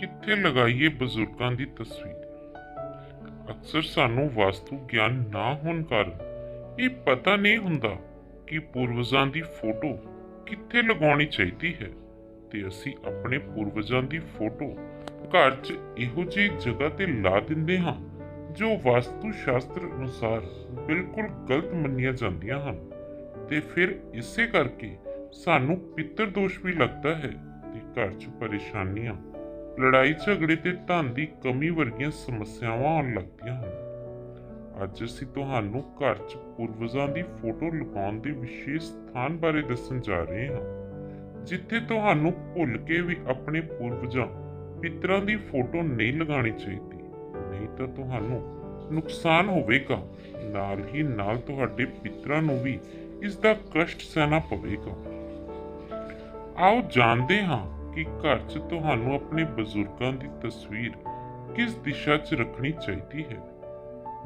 ਕਿੱਥੇ ਲਗਾਈਏ ਬਜ਼ੁਰਗਾਂ ਦੀ ਤਸਵੀਰ? ਅਕਸਰ ਸਾਨੂੰ ਵਾਸਤੂ ਗਿਆਨ ਨਾ ਹੋਣ ਕਾਰਨ ਇਹ ਪਤਾ ਨਹੀਂ ਹੁੰਦਾ ਕਿ ਪੂਰਵਜਾਂ ਦੀ ਫੋਟੋ ਕਿੱਥੇ ਲਗਾਉਣੀ ਚਾਹੀਦੀ ਹੈ ਤੇ ਅਸੀਂ ਆਪਣੇ ਪੂਰਵਜਾਂ ਦੀ ਫੋਟੋ ਘਰ 'ਚ ਇਹੋ ਜਿਹੀ ਜਗ੍ਹਾ ਤੇ ਲਾ ਦਿੰਦੇ ਹਾਂ ਜੋ ਵਾਸਤੂ ਸ਼ਾਸਤਰ ਅਨੁਸਾਰ ਬਿਲਕੁਲ ਗਲਤ ਮੰਨੀਆਂ ਜਾਂਦੀਆਂ ਹਨ ਤੇ ਫਿਰ ਇਸੇ ਕਰਕੇ ਸਾਨੂੰ ਪਿੱਤਰ ਦੋਸ਼ ਵੀ ਲੱਗਦਾ ਹੈ ਤੇ ਘਰ 'ਚ ਪਰੇਸ਼ਾਨੀਆਂ ਲੜਾਈ ਝਗੜੇ ਤੇ ਧਨ ਦੀ ਕਮੀ ਵਰਗੀਆਂ ਸਮੱਸਿਆਵਾਂ ਆਉਣ ਲੱਗਦੀਆਂ ਹਨ। ਅੱਜ ਅਸੀਂ ਤੁਹਾਨੂੰ ਘਰ 'ਚ ਪੂਰਵਜਾਂ ਦੀ ਫੋਟੋ ਲਗਾਉਣ ਦੇ ਵਿਸ਼ੇਸ਼ ਸਥਾਨ ਬਾਰੇ ਦੱਸਣ ਜਾ ਰਹੇ ਹਾਂ। ਜਿੱਥੇ ਤੁਹਾਨੂੰ ਭੁੱਲ ਕੇ ਵੀ ਆਪਣੇ ਪੂਰਵਜਾਂ, ਪਿਤਰਾਂ ਦੀ ਫੋਟੋ ਨਹੀਂ ਲਗਾਉਣੀ ਚਾਹੀਦੀ। ਨਹੀਂ ਤਾਂ ਤੁਹਾਨੂੰ ਨੁਕਸਾਨ ਹੋਵੇਗਾ। ਨਾਲ ਹੀ ਨਾਲ ਤੁਹਾਡੇ ਪਿਤਰਾਂ ਨੂੰ ਵੀ ਇਸ ਦਾ ਕਸ਼ਟ ਸਹਿਣਾ ਪਵੇਗਾ। ਆਓ ਜਾਣਦੇ ਹਾਂ ਕਿ ਘਰ 'ਚ ਤੁਹਾਨੂੰ ਆਪਣੇ ਬਜ਼ੁਰਗਾਂ ਦੀ ਤਸਵੀਰ ਕਿਸ ਦਿਸ਼ਾ 'ਚ ਰੱਖਣੀ ਚਾਹੀਦੀ ਹੈ?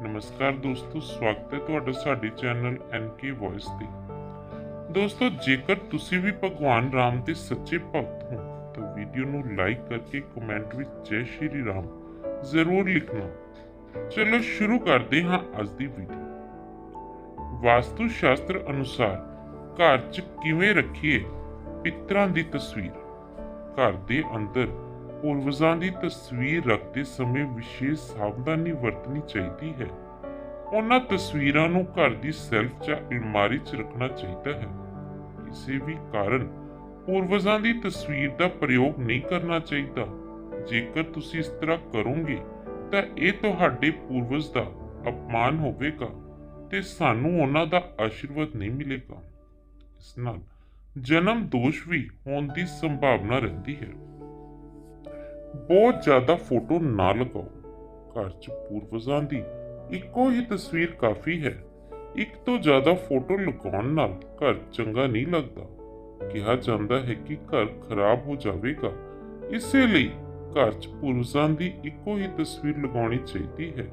ਨਮਸਕਾਰ ਦੋਸਤੋ, ਸਵਾਗਤ ਹੈ ਤੁਹਾਡਾ ਸਾਡੇ ਚੈਨਲ ਐਨਕੇ ਵੌਇਸ ਤੇ। ਦੋਸਤੋ, ਜੇਕਰ ਤੁਸੀਂ ਵੀ ਭਗਵਾਨ ਰਾਮ ਦੇ ਸੱਚੇ ਭਗਤ ਹੋ, ਤਾਂ ਵੀਡੀਓ ਨੂੰ ਲਾਈਕ ਕਰਕੇ ਕਮੈਂਟ ਵਿੱਚ ਜੈ ਸ਼੍ਰੀ ਰਾਮ ਜ਼ਰੂਰ ਲਿਖਣਾ। ਚਲੋ, ਸ਼ੁਰੂ ਕਰਦੇ ਹਾਂ ਅੱਜ ਦੀ ਵੀਡੀਓ। ਵਾਸਤੂ ਸ਼ਾਸਤਰ ਅਨੁਸਾਰ ਘਰ 'ਚ ਕਿਵੇਂ ਰੱਖੀਏ ਪਿੱਤਰਾਂ ਦੀ ਤਸਵੀਰ? ਘਰ ਦੇ ਅੰਦਰ ਪੂਰਵਜਾਂ ਦੀ ਤਸਵੀਰ ਰੱਖਦੇ ਸਮੇਂ ਵਿਸ਼ੇਸ਼ ਸਾਵਧਾਨੀ ਵਰਤਣੀ ਚਾਹੀਦੀ ਹੈ। ਉਹਨਾਂ ਤਸਵੀਰਾਂ ਨੂੰ ਘਰ ਦੀ ਸੈਲਫ ਜਾਂ ਅਲਮਾਰੀ 'ਚ ਰੱਖਣਾ ਚਾਹੀਦਾ ਹੈ। ਕਿਸੇ ਵੀ ਕਾਰਨ ਪੂਰਵਜਾਂ ਦੀ ਤਸਵੀਰ ਦਾ ਪ੍ਰਯੋਗ ਨਹੀਂ ਕਰਨਾ ਚਾਹੀਦਾ। ਜੇਕਰ ਤੁਸੀਂ ਇਸ ਤਰ੍ਹਾਂ ਕਰੋਗੇ, ਤਾਂ ਇਹ ਤੁਹਾਡੇ ਪੂਰਵਜ ਦਾ ਅਪਮਾਨ ਹੋਵੇਗਾ ਤੇ ਸਾਨੂੰ ਉਹਨਾਂ ਦਾ ਆਸ਼ੀਰਵਾਦ ਨਹੀਂ ਮਿਲੇਗਾ। ਇਸ ਨਾਲ ਜਨਮ ਦੋਸ਼ ਵੀ ਹੋਣ ਦੀ ਸੰਭਾਵਨਾ ਰਹਿੰਦੀ ਹੈ। ਬਹੁਤ ਜ਼ਿਆਦਾ ਫੋਟੋ ਨਾ ਲਗਾਓ। ਘਰ 'ਚ ਪੂਰਵਜਾਂ ਦੀ ਇੱਕੋ ਹੀ ਤਸਵੀਰ ਕਾਫੀ ਹੈ। ਇੱਕ ਤੋਂ ਜ਼ਿਆਦਾ ਫੋਟੋ ਲਗਾਉਣ ਨਾਲ ਘਰ ਚੰਗਾ ਨਹੀਂ ਲੱਗਦਾ। ਕਿਹਾ ਜਾਂਦਾ ਹੈ ਕਿ ਘਰ ਖਰਾਬ ਹੋ ਜਾਵੇਗਾ। ਇਸੇ ਲਈ ਘਰ 'ਚ ਪੂਰਵਜਾਂ ਦੀ ਇੱਕੋ ਹੀ ਤਸਵੀਰ ਲਗਾਉਣੀ ਚਾਹੀਦੀ ਹੈ।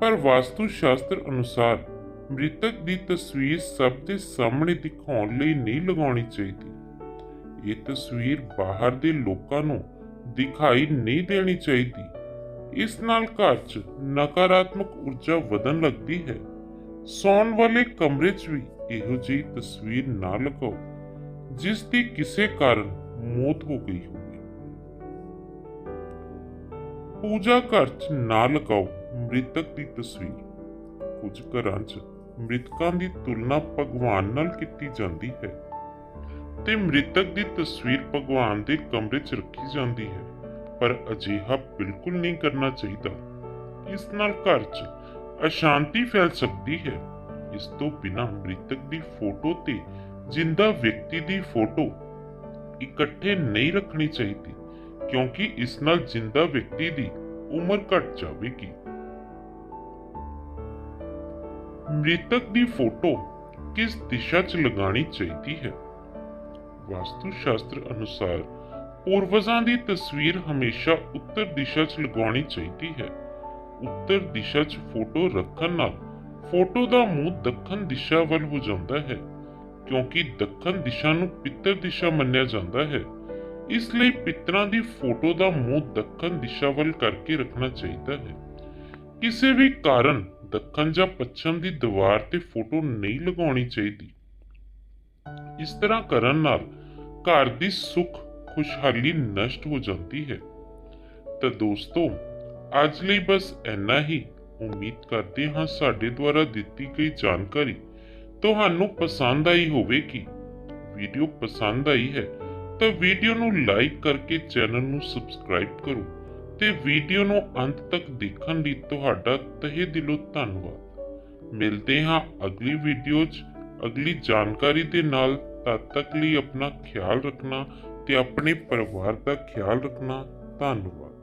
ਪਰ ਵਾਸਤੂ ਸ਼ਾਸਤਰ ਅਨੁਸਾਰ ਮ੍ਰਿਤਕ ਦੀ ਤਸਵੀਰ ਸਭ ਦੇ ਸਾਹਮਣੇ ਦਿਖਾਉਣ ਲਈ ਨਹੀਂ ਲਗਾਉਣੀ ਚਾਹੀਦੀ। ਇਹ ਤਸਵੀਰ ਬਾਹਰ ਦੇ ਲੋਕਾਂ ਨੂੰ ਦਿਖਾਈ ਨਹੀਂ ਦੇਣੀ ਚਾਹੀਦੀ। ਇਸ ਨਾਲ ਘਰ 'ਚ ਨਕਾਰਾਤਮਕ ਊਰਜਾ ਵਧਣ ਲੱਗਦੀ ਹੈ। ਸੌਣ ਵਾਲੇ ਕਮਰੇ 'ਚ ਵੀ ਇਹੋ ਜਿਹੀ ਤਸਵੀਰ ਨਾ ਲਗਾਓ, ਜਿਸ ਦੀ ਕਿਸੇ ਕਾਰਨ ਮੌਤ ਹੋ ਗਈ ਹੋਵੇ। ਪੂਜਾ ਘਰ 'ਚ ਨਾ ਲਗਾਓ ਮ੍ਰਿਤਕ ਦੀ ਤਸਵੀਰ। ਕੁਝ ਘਰਾਂ 'ਚ ਮ੍ਰਿਤਕਾਂ ਦੀ ਤੁਲਨਾ ਭਗਵਾਨ ਨਾਲ ਕੀਤੀ ਜਾਂਦੀ ਹੈ ਤੇ ਮ੍ਰਿਤਕ ਦੀ ਤਸਵੀਰ ਭਗਵਾਨ ਦੇ ਕਮਰੇ 'ਚ ਰੱਖੀ ਜਾਂਦੀ ਹੈ, ਪਰ ਅਜਿਹਾ ਬਿਲਕੁਲ ਨਹੀਂ ਕਰਨਾ ਚਾਹੀਦਾ। ਇਸ ਨਾਲ ਘਰ 'ਚ ਅਸ਼ਾਂਤੀ ਫੈਲ ਸਕਦੀ ਹੈ। ਇਸ ਤੋਂ ਬਿਨਾਂ ਮ੍ਰਿਤਕ ਦੀ ਫੋਟੋ ਤੇ ਜਿੰਦਾ ਵਿਅਕਤੀ ਦੀ ਫੋਟੋ ਇਕੱਠੇ ਨਹੀਂ ਰੱਖਣੀ ਚਾਹੀਦੀ, ਕਿਉਂਕਿ ਇਸ ਨਾਲ ਜਿੰਦਾ ਵਿਅਕਤੀ ਦੀ ਉਮਰ ਘਟ ਜਾਵੇਗੀ। ਮ੍ਰਿਤਕ ਦੀ ਫੋਟੋ ਕਿਸ ਦਿਸ਼ਾ 'ਚ ਲਗਾਉਣੀ ਚਾਹੀਦੀ ਹੈ? ਵਾਸਤੂ ਸ਼ਾਸਤਰ ਅਨੁਸਾਰ ਪੂਰਵਜਾਂ ਦੀ ਤਸਵੀਰ ਹਮੇਸ਼ਾ ਉੱਤਰ ਦਿਸ਼ਾ 'ਚ ਲਗਾਉਣੀ ਚਾਹੀਦੀ ਹੈ। ਉੱਤਰ ਦਿਸ਼ਾ 'ਚ ਫੋਟੋ ਰੱਖਣ ਨਾਲ ਫੋਟੋ ਦਾ ਮੂੰਹ ਦੱਖਣ ਦਿਸ਼ਾ ਵੱਲ ਹੋ ਜਾਂਦਾ ਹੈ, ਕਿਉਂਕਿ ਦੱਖਣ ਦਿਸ਼ਾ ਨੂੰ ਪਿੱਤਰ ਦਿਸ਼ਾ ਮੰਨਿਆ ਜਾਂਦਾ ਹੈ। ਇਸ ਲਈ ਪਿੱਤਰਾਂ ਦੀ ਫੋਟੋ ਦਾ ਮੂੰਹ ਦੱਖਣ ਦਿਸ਼ਾ ਵੱਲ ਕਰਕੇ ਰੱਖਣਾ ਚਾਹੀਦਾ ਹੈ। ਕਿਸੇ ਵੀ ਕਾਰਨ ਦੱਖਣ ਜਾਂ ਪੱਛਮ ਦੀ ਦੀਵਾਰ ਤੇ ਫੋਟੋ ਨਹੀਂ ਲਗਾਉਣੀ ਚਾਹੀਦੀ। ਇਸ ਤਰ੍ਹਾਂ ਕਰਨ ਨਾਲ ਘਰ ਦੀ ਸੁੱਖ, ਖੁਸ਼ਹਾਲੀ ਨਸ਼ਟ ਹੋ ਜਾਂਦੀ ਹੈ। ਤਾਂ ਦੋਸਤੋ, ਅੱਜ ਲਈ ਬਸ ਇੰਨਾ ਹੀ। ਉਮੀਦ ਕਰਦੇ ਹਾਂ ਸਾਡੇ ਦੁਆਰਾ ਦਿੱਤੀ ਗਈ ਜਾਣਕਾਰੀ ਤੁਹਾਨੂੰ ਪਸੰਦ ਆਈ ਹੋਵੇਗੀ। ਵੀਡੀਓ ਪਸੰਦ ਆਈ ਹੈ ਤਾਂ ਵੀਡੀਓ ਨੂੰ ਲਾਈਕ ਕਰਕੇ ਚੈਨਲ ਨੂੰ ਸਬਸਕ੍ਰਾਈਬ ਕਰੋ। ਤੇ ਵੀਡੀਓ ਨੂੰ ਅੰਤ ਤੱਕ ਦੇਖਣ ਲਈ ਤੁਹਾਡਾ ਤਹਿ ਦਿਲੋਂ ਧੰਨਵਾਦ। ਮਿਲਦੇ ਹਾਂ ਅਗਲੀ ਵੀਡੀਓ 'ਚ। ਅਗਲੀ ਜਾਣਕਾਰੀ ਦੇ ਨਾਲ ਤਦ ਤੱਕ ਲਈ ਆਪਣਾ ਖਿਆਲ ਰੱਖਣਾ ਤੇ ਆਪਣੇ ਪਰਿਵਾਰ ਦਾ ਖਿਆਲ ਰੱਖਣਾ। ਧੰਨਵਾਦ।